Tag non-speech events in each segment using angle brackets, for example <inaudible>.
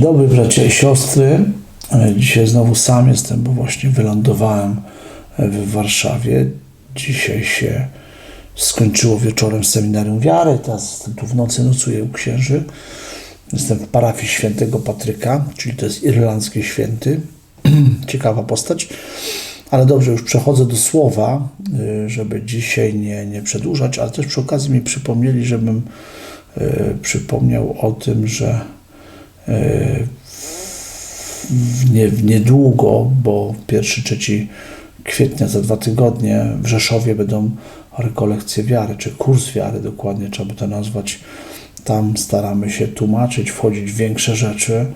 Dobry bracia i siostry. E, Dzisiaj znowu sam jestem, bo właśnie wylądowałem e, w Warszawie. Dzisiaj się skończyło wieczorem seminarium wiary. Teraz tu w nocy, nocuję u księży. Jestem w parafii świętego Patryka, czyli to jest irlandzki święty. <clears throat> Ciekawa postać. Ale dobrze, już przechodzę do słowa, y, żeby dzisiaj nie, nie przedłużać, ale też przy okazji mi przypomnieli, żebym y, przypomniał o tym, że nie, niedługo, bo 1-3 kwietnia za dwa tygodnie w Rzeszowie będą rekolekcje wiary, czy kurs wiary dokładnie trzeba by to nazwać. Tam staramy się tłumaczyć, wchodzić w większe rzeczy.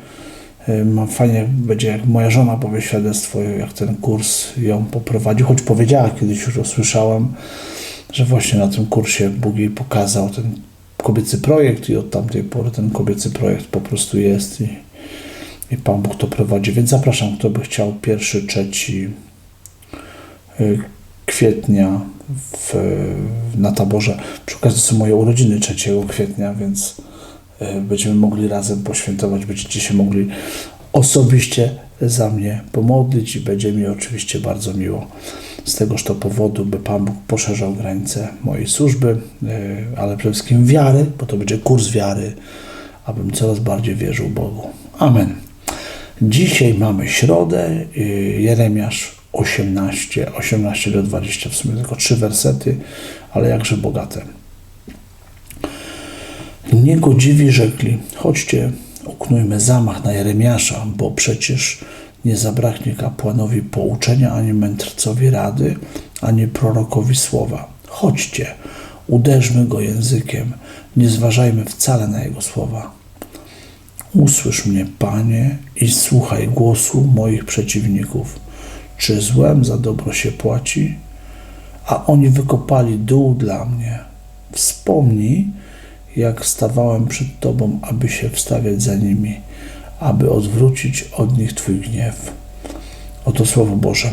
Y, fajnie, będzie jak moja żona powie świadectwo, jak ten kurs ją poprowadził, choć powiedziała kiedyś już usłyszałem, że właśnie na tym kursie Bóg jej pokazał ten kobiecy projekt i od tamtej pory ten kobiecy projekt po prostu jest i, i Pan Bóg to prowadzi. Więc zapraszam, kto by chciał pierwszy, trzeci y, kwietnia w, na taborze. Przy okazji są moje urodziny 3 kwietnia, więc y, będziemy mogli razem poświętować, będziecie się mogli osobiście za mnie pomodlić i będzie mi oczywiście bardzo miło z tegoż to powodu, by Pan Bóg poszerzał granice mojej służby, y, ale przede wszystkim wiary, bo to będzie kurs wiary, abym coraz bardziej wierzył Bogu. Amen. Dzisiaj mamy środę, y, Jeremiasz 18, 18 do 20, w sumie tylko trzy wersety, ale jakże bogate. Niegodziwi rzekli, chodźcie, uknujmy zamach na Jeremiasza, bo przecież nie zabraknie kapłanowi pouczenia, ani mędrcowi rady, ani prorokowi słowa. Chodźcie, uderzmy go językiem, nie zważajmy wcale na jego słowa. Usłysz mnie, Panie, i słuchaj głosu moich przeciwników. Czy złem za dobro się płaci? A oni wykopali dół dla mnie. Wspomnij, jak stawałem przed Tobą, aby się wstawiać za nimi, aby odwrócić od nich Twój gniew. Oto Słowo Boże.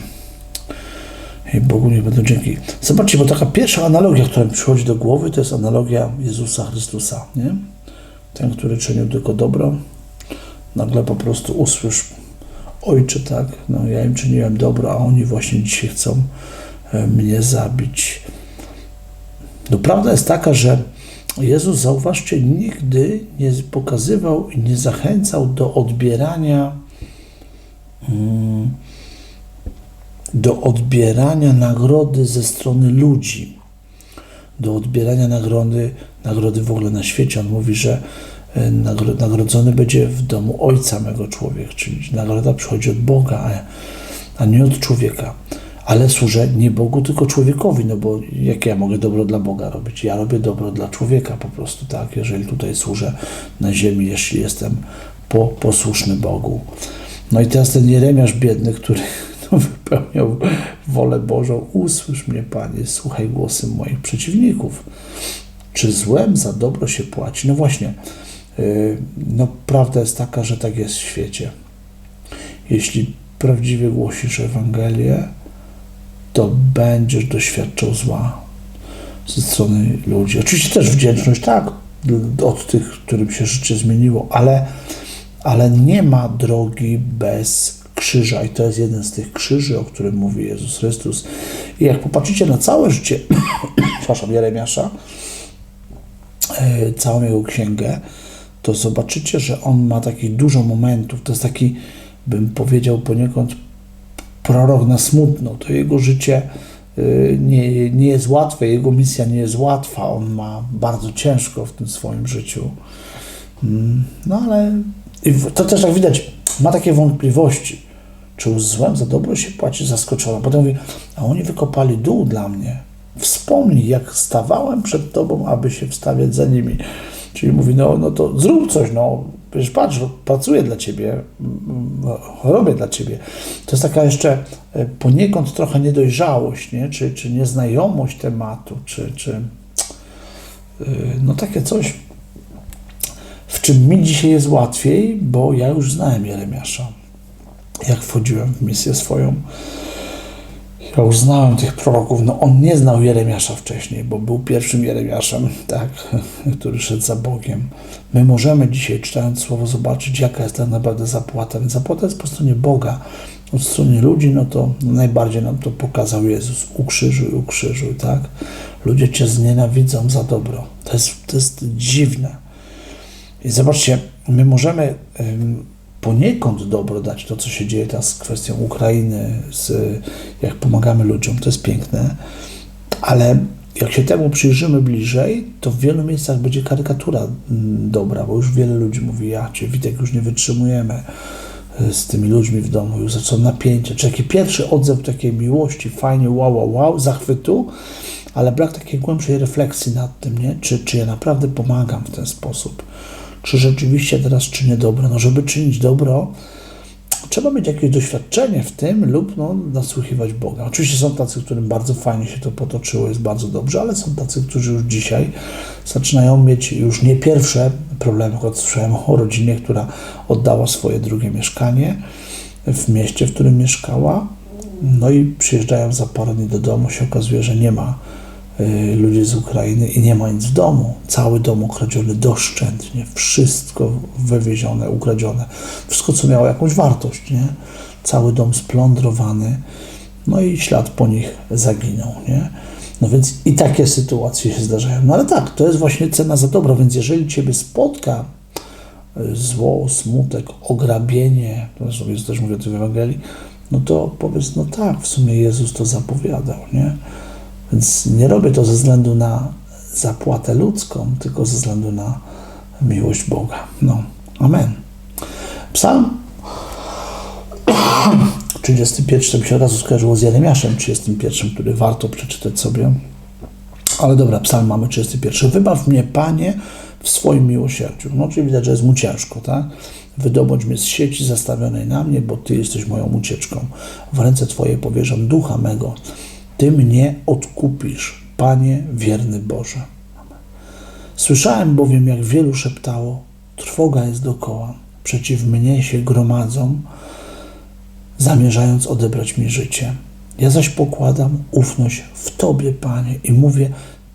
I Bogu nie będą dzięki. Zobaczcie, bo taka pierwsza analogia, która mi przychodzi do głowy, to jest analogia Jezusa Chrystusa. Nie? Ten, który czynił tylko dobro, nagle po prostu usłysz, Ojcze, tak, no ja im czyniłem dobro, a oni właśnie dzisiaj chcą e, mnie zabić. No prawda jest taka, że Jezus, zauważcie, nigdy nie pokazywał i nie zachęcał do odbierania mm, do odbierania nagrody ze strony ludzi, do odbierania nagrody, nagrody w ogóle na świecie. On mówi, że e, nagro- nagrodzony będzie w domu Ojca mego człowiek, czyli nagroda przychodzi od Boga, a nie od człowieka. Ale służę nie Bogu, tylko człowiekowi, no bo jak ja mogę dobro dla Boga robić? Ja robię dobro dla człowieka po prostu, tak? Jeżeli tutaj służę na ziemi, jeśli jestem po, posłuszny Bogu. No i teraz ten Jeremiasz biedny, który <laughs> no, wypełniał wolę Bożą, usłysz mnie, Panie, słuchaj głosem moich przeciwników. Czy złem za dobro się płaci? No właśnie, yy, no prawda jest taka, że tak jest w świecie. Jeśli prawdziwie głosisz Ewangelię, to będziesz doświadczał zła ze strony ludzi. Oczywiście też wdzięczność, tak, od tych, którym się życie zmieniło, ale, ale nie ma drogi bez krzyża i to jest jeden z tych krzyży, o którym mówi Jezus Chrystus. I jak popatrzycie na całe życie, <coughs> przepraszam, Jeremiasza, e, całą jego księgę, to zobaczycie, że on ma takich dużo momentów. To jest taki, bym powiedział poniekąd, prorok na smutno. To jego życie y, nie, nie jest łatwe, jego misja nie jest łatwa. On ma bardzo ciężko w tym swoim życiu. Mm, No ale to też jak widać, ma takie wątpliwości. Czy złem za dobro się płaci? Zaskoczona. Potem mówi, a oni wykopali dół dla mnie. Wspomnij, jak stawałem przed tobą, aby się wstawiać za nimi. Czyli mówi, no, no to zrób coś, no. Przecież patrz, pracuję dla ciebie, robię dla ciebie. To jest taka jeszcze e, poniekąd trochę niedojrzałość, nie? Czy, czy nieznajomość tematu, czy, czy yy, no takie coś, w czym mi dzisiaj jest łatwiej, bo ja już znałem Jeremiasza. Jak wchodziłem w misję swoją, Ja już znałem tych proroków. No on nie znał Jeremiasza wcześniej, bo był pierwszym Jeremiaszem, tak, <laughs> który szedł za Bogiem. My możemy dzisiaj, czytając słowo, zobaczyć, jaka jest tak naprawdę zapłata. Więc zapłata jest po stronie Boga. Od strony ludzi, no to najbardziej nam to pokazał Jezus. Ukrzyżuj, ukrzyżuj, tak? Ludzie cię znienawidzą za dobro. To jest, to jest dziwne. I zobaczcie, my możemy poniekąd dobro dać to, co się dzieje teraz z kwestią Ukrainy, z, jak pomagamy ludziom, to jest piękne, ale jak się temu przyjrzymy bliżej, to w wielu miejscach będzie karykatura mm, dobra, bo już wiele ludzi mówi, ja cię Witek już nie wytrzymujemy y, z tymi ludźmi w domu, już są napięcie, czy jaki pierwszy odzew takiej miłości, fajnie, wow, wow, wow, zachwytu, ale brak takiej głębszej refleksji nad tym, nie? Czy, czy ja naprawdę pomagam w ten sposób czy rzeczywiście teraz czynię dobro. No, żeby czynić dobro, trzeba mieć jakieś doświadczenie w tym lub no, nasłuchiwać Boga. Oczywiście są tacy, którym bardzo fajnie się to potoczyło, jest bardzo dobrze, ale są tacy, którzy już dzisiaj zaczynają mieć już nie pierwsze problemy. Choć słyszałem o rodzinie, która oddała swoje drugie mieszkanie w mieście, w którym mieszkała. No i przyjeżdżają za parę dni do domu, się okazuje, że nie ma ludzie z Ukrainy i nie ma nic w domu. Cały dom ukradziony doszczętnie, wszystko wywiezione, ukradzione. Wszystko, co miało jakąś wartość, nie? Cały dom splądrowany, no i ślad po nich zaginął, nie? No więc i takie sytuacje się zdarzają. No ale tak, to jest właśnie cena za dobro, więc jeżeli Ciebie spotka y, zło, smutek, ograbienie, to sobie też mówię o tym w Ewangelii, no to powiedz, no tak, w sumie Jezus to zapowiadał, nie? Więc nie robię to ze względu na zapłatę ludzką, tylko ze względu na miłość Boga. No, amen. Psalm <clears throat> 31, to mi się od razu skojarzyło z Jeremiaszem 31, który warto przeczytać sobie. Ale dobra, psalm mamy 31. Wybaw mnie, Panie, w swoim miłosierdziu. No, czyli widać, że jest mu ciężko, tak? Wydobądź mnie z sieci zastawionej na mnie, bo Ty jesteś moją ucieczką. W ręce Twoje powierzam ducha mego. Ty mnie odkupisz, Panie wierny Boże. Słyszałem bowiem, jak wielu szeptało, trwoga jest dokoła, przeciw mnie się gromadzą, zamierzając odebrać mi życie. Ja zaś pokładam ufność w Tobie, Panie, i mówię,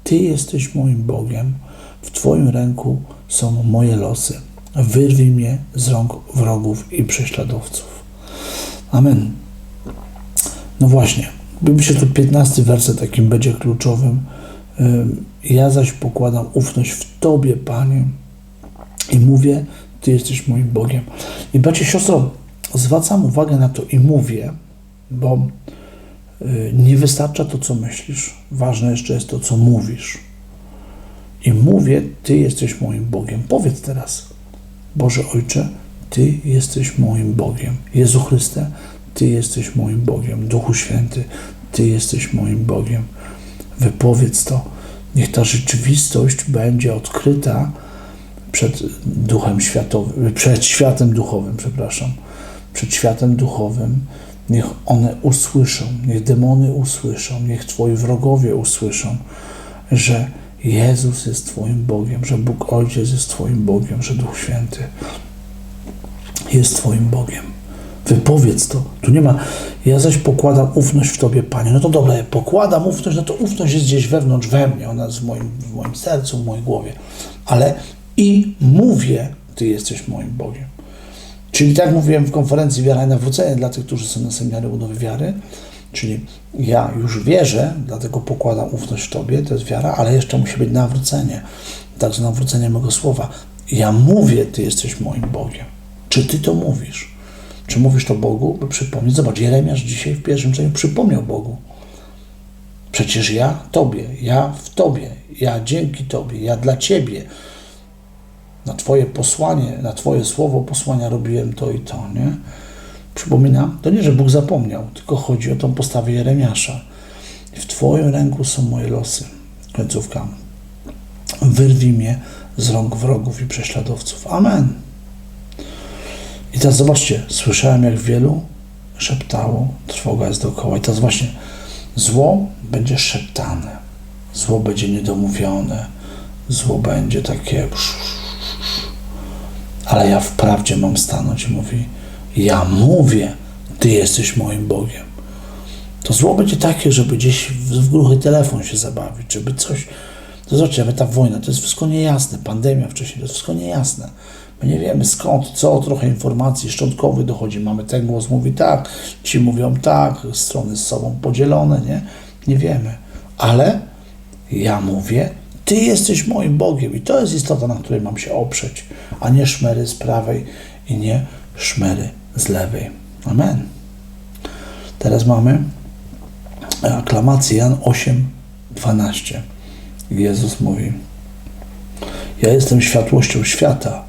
Ty jesteś moim Bogiem, w Twoim ręku są moje losy. Wyrwij mnie z rąk wrogów i prześladowców. Amen. No właśnie, Myślę, że to 15 werset takim będzie kluczowym. Ja zaś pokładam ufność w Tobie, Panie, i mówię, Ty jesteś moim Bogiem. I bracie, siostro, zwracam uwagę na to i mówię, bo y, nie wystarcza to, co myślisz. Ważne jeszcze jest to, co mówisz. I mówię, Ty jesteś moim Bogiem. Powiedz teraz, Boże Ojcze, Ty jesteś moim Bogiem. Jezu Chryste, ty jesteś moim Bogiem, Duchu Święty, Ty jesteś moim Bogiem. Wypowiedz to. Niech ta rzeczywistość będzie odkryta przed duchem światowym, przed światem duchowym, przepraszam, przed światem duchowym. Niech one usłyszą, niech demony usłyszą, niech Twoi wrogowie usłyszą, że Jezus jest Twoim Bogiem, że Bóg Ojciec jest Twoim Bogiem, że Duch Święty jest Twoim Bogiem. Wypowiedz to. Tu nie ma, ja zaś pokładam ufność w Tobie, Panie. No to dobra, ja pokładam ufność, no to ufność jest gdzieś wewnątrz we mnie, ona jest w moim, w moim sercu, w mojej głowie. Ale i mówię, Ty jesteś moim Bogiem. Czyli tak mówiłem w konferencji Wiara i Nawrócenie dla tych, którzy są na seminarium budowy wiary, czyli ja już wierzę, dlatego pokładam ufność w Tobie, to jest wiara, ale jeszcze musi być nawrócenie, także nawrócenie mego słowa. Ja mówię, Ty jesteś moim Bogiem. Czy Ty to mówisz? Czy mówisz to Bogu, by przypomnieć? Zobacz, Jeremiasz dzisiaj w pierwszym czytaniu przypomniał Bogu. Przecież ja Tobie, ja w Tobie, ja dzięki Tobie, ja dla Ciebie. Na Twoje posłanie, na Twoje słowo posłania robiłem to i to, nie? Przypomina, to nie, że Bóg zapomniał, tylko chodzi o tą postawę Jeremiasza. W Twoim ręku są moje losy. Końcówka. Wyrwij mnie z rąk wrogów i prześladowców. Amen. I teraz zobaczcie, słyszałem jak wielu szeptało, trwoga jest dookoła. I teraz właśnie zło będzie szeptane, zło będzie niedomówione, zło będzie takie. Ale ja wprawdzie mam stanąć mówi: Ja mówię, Ty jesteś moim Bogiem. To zło będzie takie, żeby gdzieś w, gruchy telefon się zabawić, żeby coś. To zobaczcie, nawet ta wojna, to jest wszystko niejasne. Pandemia wcześniej, to jest wszystko niejasne. My nie wiemy skąd, co, trochę informacji szczątkowych dochodzi. Mamy ten głos, mówi tak, ci mówią tak, strony z sobą podzielone, nie? Nie wiemy. Ale ja mówię, Ty jesteś moim Bogiem i to jest istota, na której mam się oprzeć, a nie szmery z prawej i nie szmery z lewej. Amen. Teraz mamy aklamację Jan 8, 12. Jezus mówi: Ja jestem światłością świata.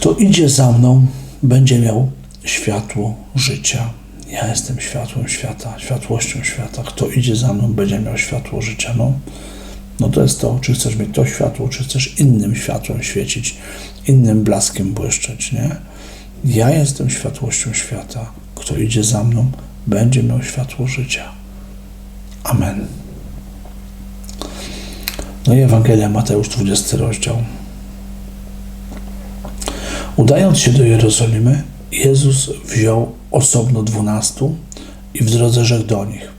Kto idzie za mną, będzie miał światło życia. Ja jestem światłem świata, światłością świata. Kto idzie za mną, będzie miał światło życia. No, no to jest to, czy chcesz mieć to światło, czy chcesz innym światłem świecić, innym blaskiem błyszczeć, nie? Ja jestem światłością świata. Kto idzie za mną, będzie miał światło życia. Amen. No i Ewangelia Mateusz, 20 rozdział. Udając się do Jerozolimy, Jezus wziął osobno dwunastu i w drodze rzekł do nich: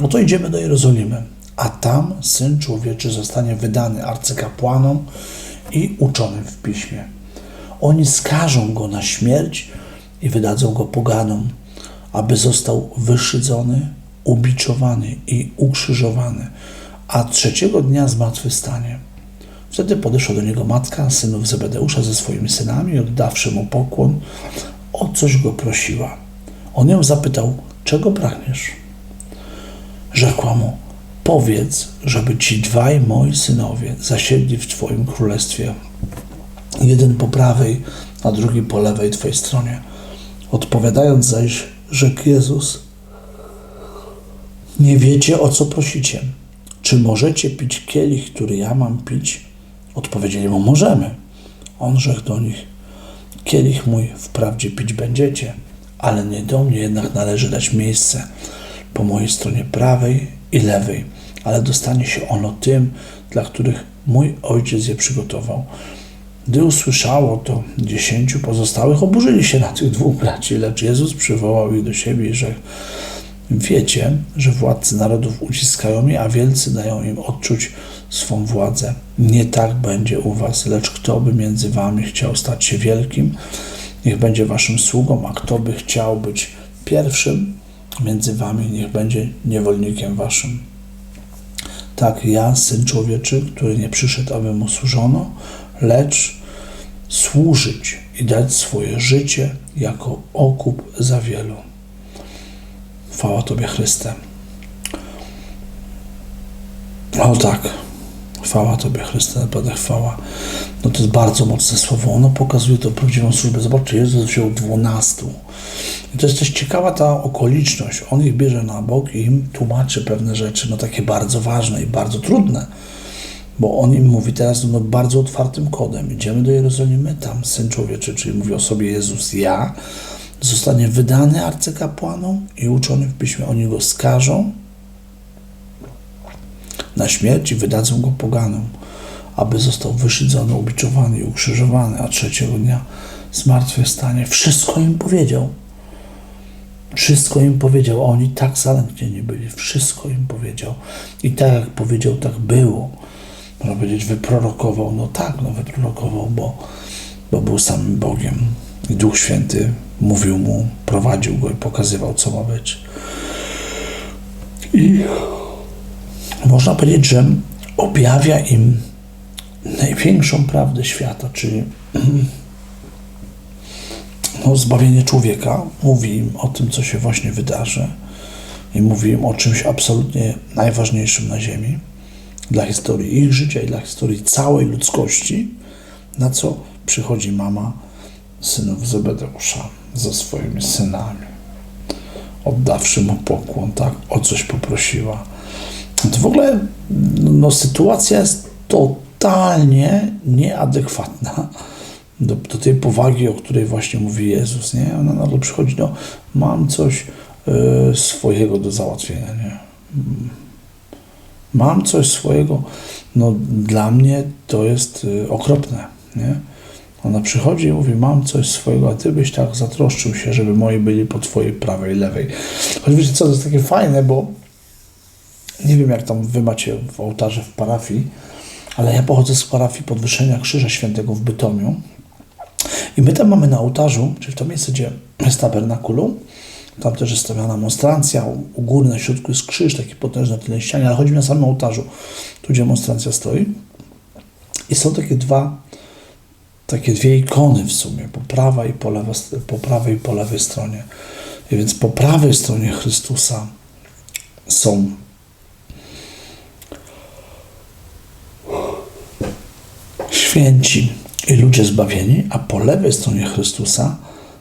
Oto idziemy do Jerozolimy, a tam syn człowieczy zostanie wydany arcykapłanom i uczonym w piśmie. Oni skażą go na śmierć i wydadzą go poganom, aby został wyszydzony, ubiczowany i ukrzyżowany, a trzeciego dnia zmartwychwstanie. Wtedy podeszła do niego matka synów Zebedeusza ze swoimi synami oddawszy mu pokłon, o coś go prosiła. On ją zapytał, czego pragniesz? Rzekła mu, powiedz, żeby ci dwaj moi synowie zasiedli w Twoim królestwie, jeden po prawej, a drugi po lewej Twojej stronie. Odpowiadając zaś, rzekł Jezus, nie wiecie, o co prosicie. Czy możecie pić kielich, który ja mam pić? Odpowiedzieli mu, możemy. On rzekł do nich, kielich mój wprawdzie pić będziecie, ale nie do mnie jednak należy dać miejsce po mojej stronie prawej i lewej, ale dostanie się ono tym, dla których mój ojciec je przygotował. Gdy usłyszało to, dziesięciu pozostałych oburzyli się na tych dwóch braci, lecz Jezus przywołał ich do siebie i rzekł, Wiecie, że władcy narodów uciskają je, a wielcy dają im odczuć swą władzę. Nie tak będzie u was, lecz kto by między wami chciał stać się wielkim, niech będzie waszym sługą, a kto by chciał być pierwszym między wami, niech będzie niewolnikiem waszym. Tak ja, Syn Człowieczy, który nie przyszedł, aby mu służono, lecz służyć i dać swoje życie jako okup za wielu. Chwała Tobie, Chryste. O tak, chwała Tobie, Chryste, naprawdę chwała. No to jest bardzo mocne słowo. Ono pokazuje to prawdziwą służbę. Zobaczcie, Jezus wziął dwunastu. I to jest też ciekawa ta okoliczność. On ich bierze na bok i im tłumaczy pewne rzeczy, no takie bardzo ważne i bardzo trudne. Bo on im mówi teraz no, bardzo otwartym kodem. Idziemy do Jerozolimy, tam Syn Człowieczy, czyli mówi o sobie Jezus, ja, zostanie wydany arcykapłanom i uczony w piśmie. Oni go skażą na śmierć i wydadzą go poganom, aby został wyszydzony, ubiczowany i ukrzyżowany, a trzeciego dnia zmartwychwstanie. Wszystko im powiedział. Wszystko im powiedział, oni tak zalęknieni byli. Wszystko im powiedział. I tak jak powiedział, tak było. Można powiedzieć, wyprorokował. No tak, no wyprorokował, bo, bo był samym Bogiem. I Duch Święty mówił mu, prowadził go i pokazywał, co ma być. I można powiedzieć, że objawia im największą prawdę świata, czyli no, zbawienie człowieka. Mówi im o tym, co się właśnie wydarzy i mówi im o czymś absolutnie najważniejszym na Ziemi dla historii ich życia i dla historii całej ludzkości, na co przychodzi mama synów Zebedeusza ze swoimi synami. Oddawszy mu pokłon, tak, o coś poprosiła. To w ogóle no, sytuacja jest totalnie nieadekwatna do, do tej powagi, o której właśnie mówi Jezus. Nie? Ona nagle przychodzi, no, mam coś y, swojego do załatwienia. Nie? Mam coś swojego, no dla mnie to jest y, okropne. Nie? Ona przychodzi i mówi, mam coś swojego, a ty byś tak zatroszczył się, żeby moi byli po twojej prawej, lewej. Choć wiecie co, to jest takie fajne, bo nie wiem jak tam wy macie w ołtarze w parafii, ale ja pochodzę z parafii Podwyższenia Krzyża Świętego w Bytomiu i my tam mamy na ołtarzu, czyli w to miejsce, gdzie jest tabernakulum, tam też jest stawiana monstrancja, u góry na środku jest krzyż, taki potężny na tylnej ścianie, ale chodzi na samym ołtarzu, tu gdzie monstrancja stoi. I są takie dwa, takie dwie ikony w sumie, po prawej i po lewej, po prawej i po lewej stronie. I więc po prawej stronie Chrystusa są święci i ludzie zbawieni, a po lewej stronie Chrystusa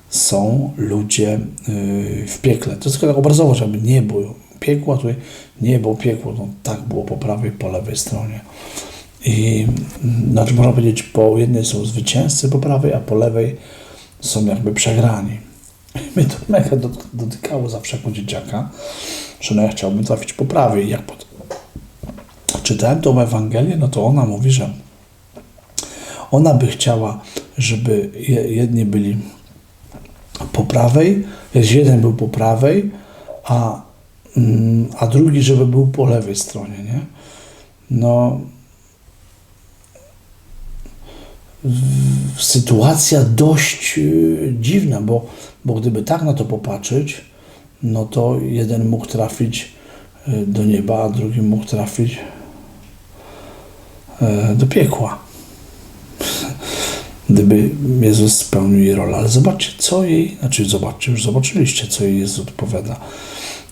są ludzie yy, w piekle. To jest tak obrazowo, żeby nie było piekła, tutaj niebo, piekło, no tak było po prawej, po lewej stronie. I mm, znaczy można powiedzieć, po jednej są zwycięzcy po prawej, a po lewej są jakby przegrani. <laughs> Mnie to mega dot- dotykało zawsze jako dzieciaka, że no ja chciałbym trafić po prawej. Jak pod... czytałem tą Ewangelię, no to ona mówi, że ona by chciała, żeby je- jedni byli po prawej, jeden był po prawej, a, mm, a drugi, żeby był po lewej stronie, nie? No, sytuacja dość y, dziwna, bo, bo gdyby tak na to popatrzeć, no to jeden mógł trafić y, do nieba, a drugi mógł trafić y, do piekła. Gdyby Jezus spełnił jej rolę. Ale zobaczcie, co jej, znaczy zobaczcie, już zobaczyliście, co jej Jezus odpowiada.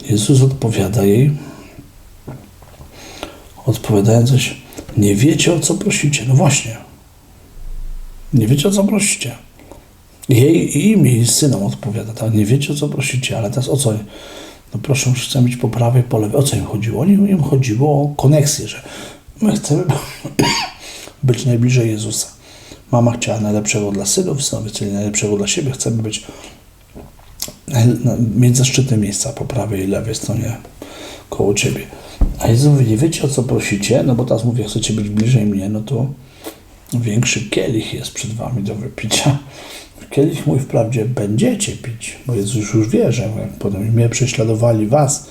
Jezus odpowiada jej, odpowiadając coś, nie wiecie o co prosicie. No właśnie, nie wiecie o co prosicie. Jej i im, jej synom odpowiada, tak? Nie wiecie o co prosicie, ale teraz o co? No proszę, chcę być po prawej, po lewej. O co im chodziło? Oni, im chodziło o koneksję, że my chcemy <laughs> być najbliżej Jezusa. Mama chciała najlepszego dla synów, synowie chcieli najlepszego dla siebie. Chcemy być, mieć zaszczytne miejsca po prawej i lewej stronie koło Ciebie. A Jezus mówi, nie wiecie o co prosicie, no bo teraz mówię, chcecie być bliżej mnie, no to większy kielich jest przed wami do wypicia. Kielich mój wprawdzie będziecie pić, bo Jezus już wie, że jak potem mnie prześladowali, was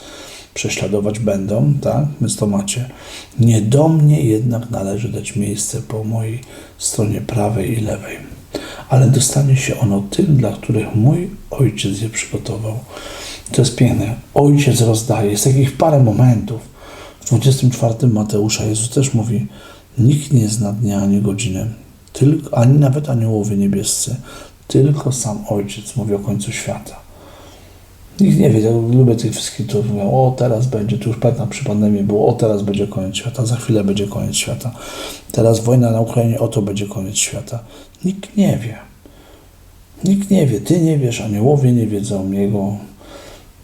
prześladować będą, tak? Więc to macie. Nie do mnie jednak należy dać miejsce po mojej stronie prawej i lewej. Ale dostanie się ono tym, dla których mój ojciec je przygotował. To jest piękne. Ojciec rozdaje. Jest takich parę momentów. W 24 Mateusza Jezus też mówi, nikt nie zna dnia ani godziny, tylko, ani nawet aniołowie niebiescy, tylko sam Ojciec mówi o końcu świata. Nikt nie wie, ja lubię tych wszystkich, którzy mówią, o teraz będzie, tu już pamiętam przy pandemii było, o teraz będzie koniec świata, za chwilę będzie koniec świata, teraz wojna na Ukrainie, o to będzie koniec świata. Nikt nie wie. Nikt nie wie, ty nie wiesz, aniołowie nie wiedzą, jego,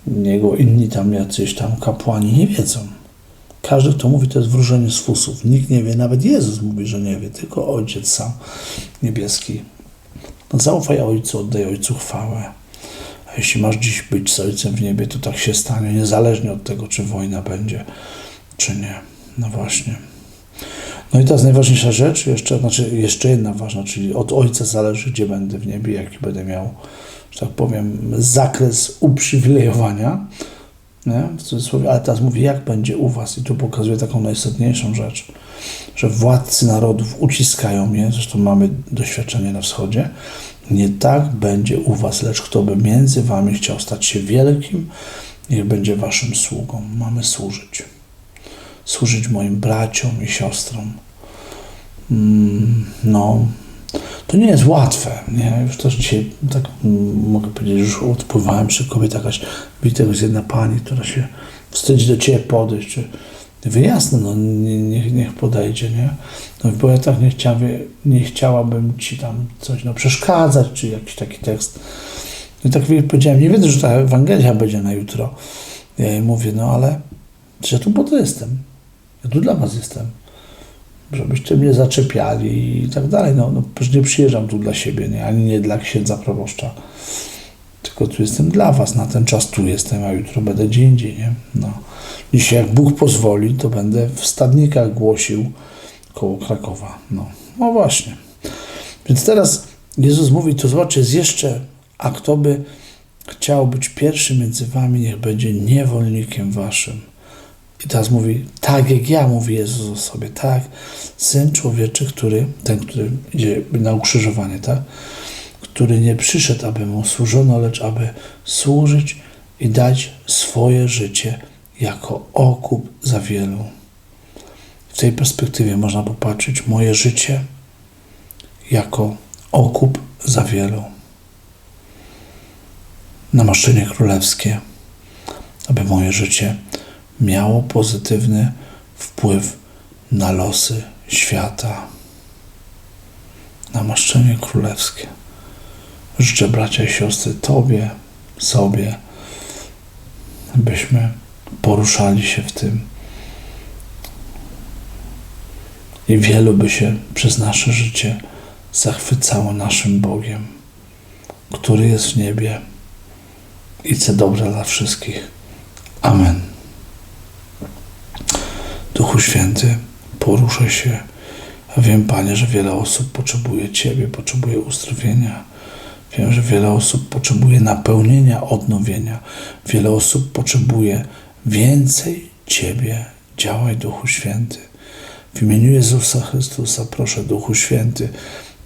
jego inni tam jacyś tam kapłani nie wiedzą. Każdy, kto mówi, to jest wróżenie z fusów. Nikt nie wie, nawet Jezus mówi, że nie wie, tylko Ojciec sam niebieski. No zaufaj Ojcu, oddaj Ojcu chwałę. Jeśli masz dziś być z Ojcem w niebie, to tak się stanie, niezależnie od tego, czy wojna będzie, czy nie. No właśnie. No i teraz najważniejsza rzecz, jeszcze, znaczy jeszcze jedna ważna, czyli od Ojca zależy, gdzie będę w niebie, jaki będę miał, że tak powiem, zakres uprzywilejowania, nie? w cudzysłowie, ale teraz mówię, jak będzie u was i tu pokazuję taką najistotniejszą rzecz, że władcy narodów uciskają mnie, zresztą mamy doświadczenie na wschodzie, nie tak będzie u was, lecz kto by między wami chciał stać się wielkim, niech będzie waszym sługą. Mamy służyć. Służyć moim braciom i siostrom. Mm, no, to nie jest łatwe. Nie? Już też dzisiaj, tak mogę powiedzieć, już odpływałem przy kobiecie jakaś, widzę, jest jedna pani, która się wstydzi do ciebie podejść, czy Mówię, no nie, niech, niech podejdzie, nie? No bo ja tak nie, chciała, nie chciałabym ci tam coś no, przeszkadzać, czy jakiś taki tekst. I tak powiedziałem, nie wiem, że ta Ewangelia będzie na jutro. Ja jej mówię, no ale że ja tu po to jestem. Ja tu dla was jestem. Żebyście mnie zaczepiali i tak dalej. No, no przecież nie przyjeżdżam tu dla siebie, nie? ani nie dla księdza proboszcza. Tylko tu jestem dla was, na ten czas tu jestem, a jutro będę gdzie indziej, nie? No. Dzisiaj, jak Bóg pozwoli, to będę w stadnikach głosił koło Krakowa. No, no właśnie. Więc teraz Jezus mówi, to zobaczcie, jest jeszcze, a kto by chciał być pierwszy między wami, niech będzie niewolnikiem waszym. I teraz mówi, tak jak ja, mówi Jezus o sobie, tak, Syn Człowieczy, który, ten, który idzie na ukrzyżowanie, tak, który nie przyszedł, aby mu służono, lecz aby służyć i dać swoje życie jako okup za wielu. W tej perspektywie można popatrzeć moje życie jako okup za wielu. Namaszczenie królewskie, aby moje życie miało pozytywny wpływ na losy świata. Namaszczenie królewskie. Życzę bracia i siostry Tobie, sobie, byśmy poruszali się w tym. I wielu by się przez nasze życie zachwycało naszym Bogiem, który jest w niebie i chce dobre dla wszystkich. Amen. Duchu Święty, poruszę się. Wiem, Panie, że wiele osób potrzebuje Ciebie, potrzebuje uzdrowienia. Wiem, że wiele osób potrzebuje napełnienia, odnowienia. Wiele osób potrzebuje więcej Ciebie. Działaj, Duchu Święty. W imieniu Jezusa Chrystusa proszę, Duchu Święty,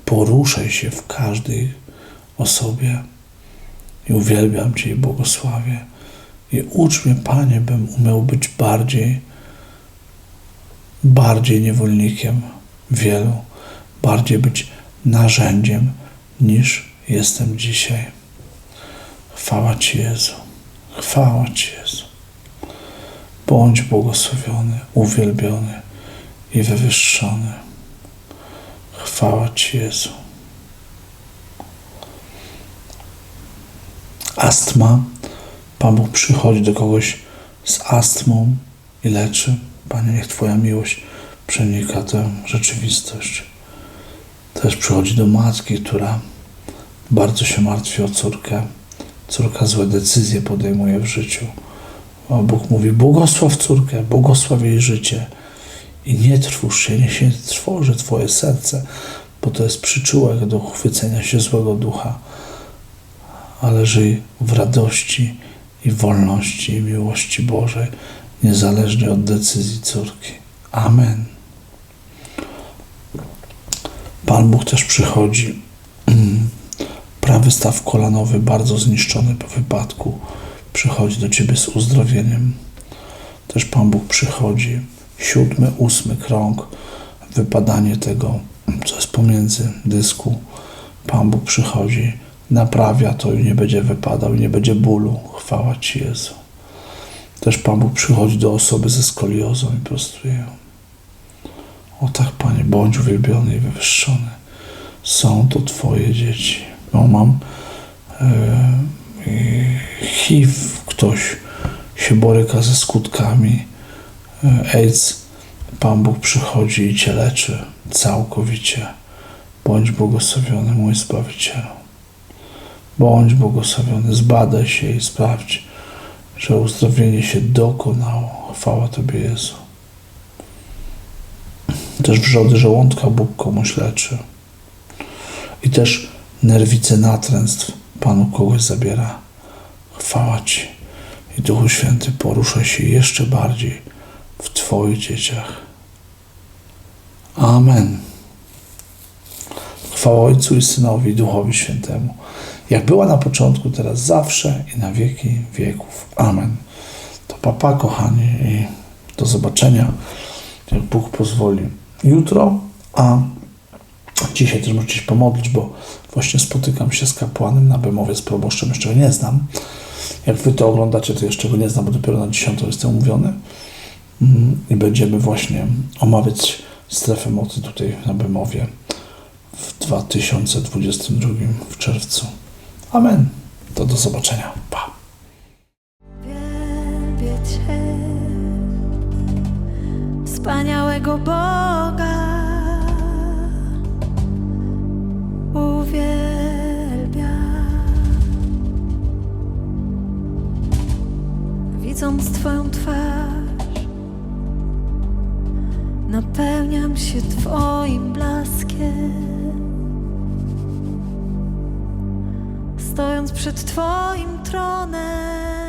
poruszaj się w każdej osobie. I uwielbiam Cię i błogosławię. I ucz mnie, Panie, bym umiał być bardziej, bardziej niewolnikiem wielu, bardziej być narzędziem niż jestem dzisiaj. Chwała Ci, Jezu. Chwała Ci, Jezu. Bądź błogosławiony, uwielbiony i wywyższony. Chwała Ci, Jezu. Astma. Pan Bóg przychodzi do kogoś z astmą i leczy. Panie, niech Twoja miłość przenika tę rzeczywistość. Też przychodzi do matki, która bardzo się martwi o córkę. Córka złe decyzje podejmuje w życiu. A Bóg mówi: błogosław córkę, błogosław jej życie. I nie trwóż się, nie się trwoży Twoje serce, bo to jest przyczółek do chwycenia się złego ducha. Ale żyj w radości i wolności i miłości Bożej, niezależnie od decyzji córki. Amen. Pan Bóg też przychodzi. Prawy staw kolanowy, bardzo zniszczony po wypadku, przychodzi do ciebie z uzdrowieniem. Też Pan Bóg przychodzi. Siódmy, ósmy krąg, wypadanie tego, co jest pomiędzy dysku. Pan Bóg przychodzi, naprawia to i nie będzie wypadał, nie będzie bólu. Chwała Ci, Jezu. Też Pan Bóg przychodzi do osoby ze skoliozą i prostuje ją. O tak, Panie, bądź uwielbiony i wywyższony. Są to Twoje dzieci. Bo mam e, HIV, ktoś się boryka ze skutkami e, AIDS. Pan Bóg przychodzi i Cię leczy całkowicie. Bądź błogosławiony, mój Zbawicielu. Bądź błogosławiony, zbadaj się i sprawdź, że uzdrowienie się dokonało. Chwała Tobie, Jezu. Też wrzody żołądka Bóg komuś leczy. I też nerwice natręstw Panu kogoś zabiera. Chwała Ci. I Duchu Święty porusza się jeszcze bardziej w Twoich dzieciach. Amen. Chwała Ojcu i Synowi Duchowi Świętemu. Jak była na początku, teraz zawsze i na wieki wieków. Amen. To papa, kochani, i do zobaczenia, jak Bóg pozwoli jutro, a dzisiaj też możecie się pomodlić, bo właśnie spotykam się z kapłanem na Bemowie z proboszczem, jeszcze go nie znam. Jak wy to oglądacie, to jeszcze go nie znam, bo dopiero na 10 jestem umówiony. Mm, I będziemy właśnie omawiać strefę mocy tutaj na Bemowie w 2022 w czerwcu. Amen. To do zobaczenia. Pa. Wspaniałego Boga. Widząc Twoją twarz, napełniam się Twoim blaskiem. Stojąc przed Twoim tronem.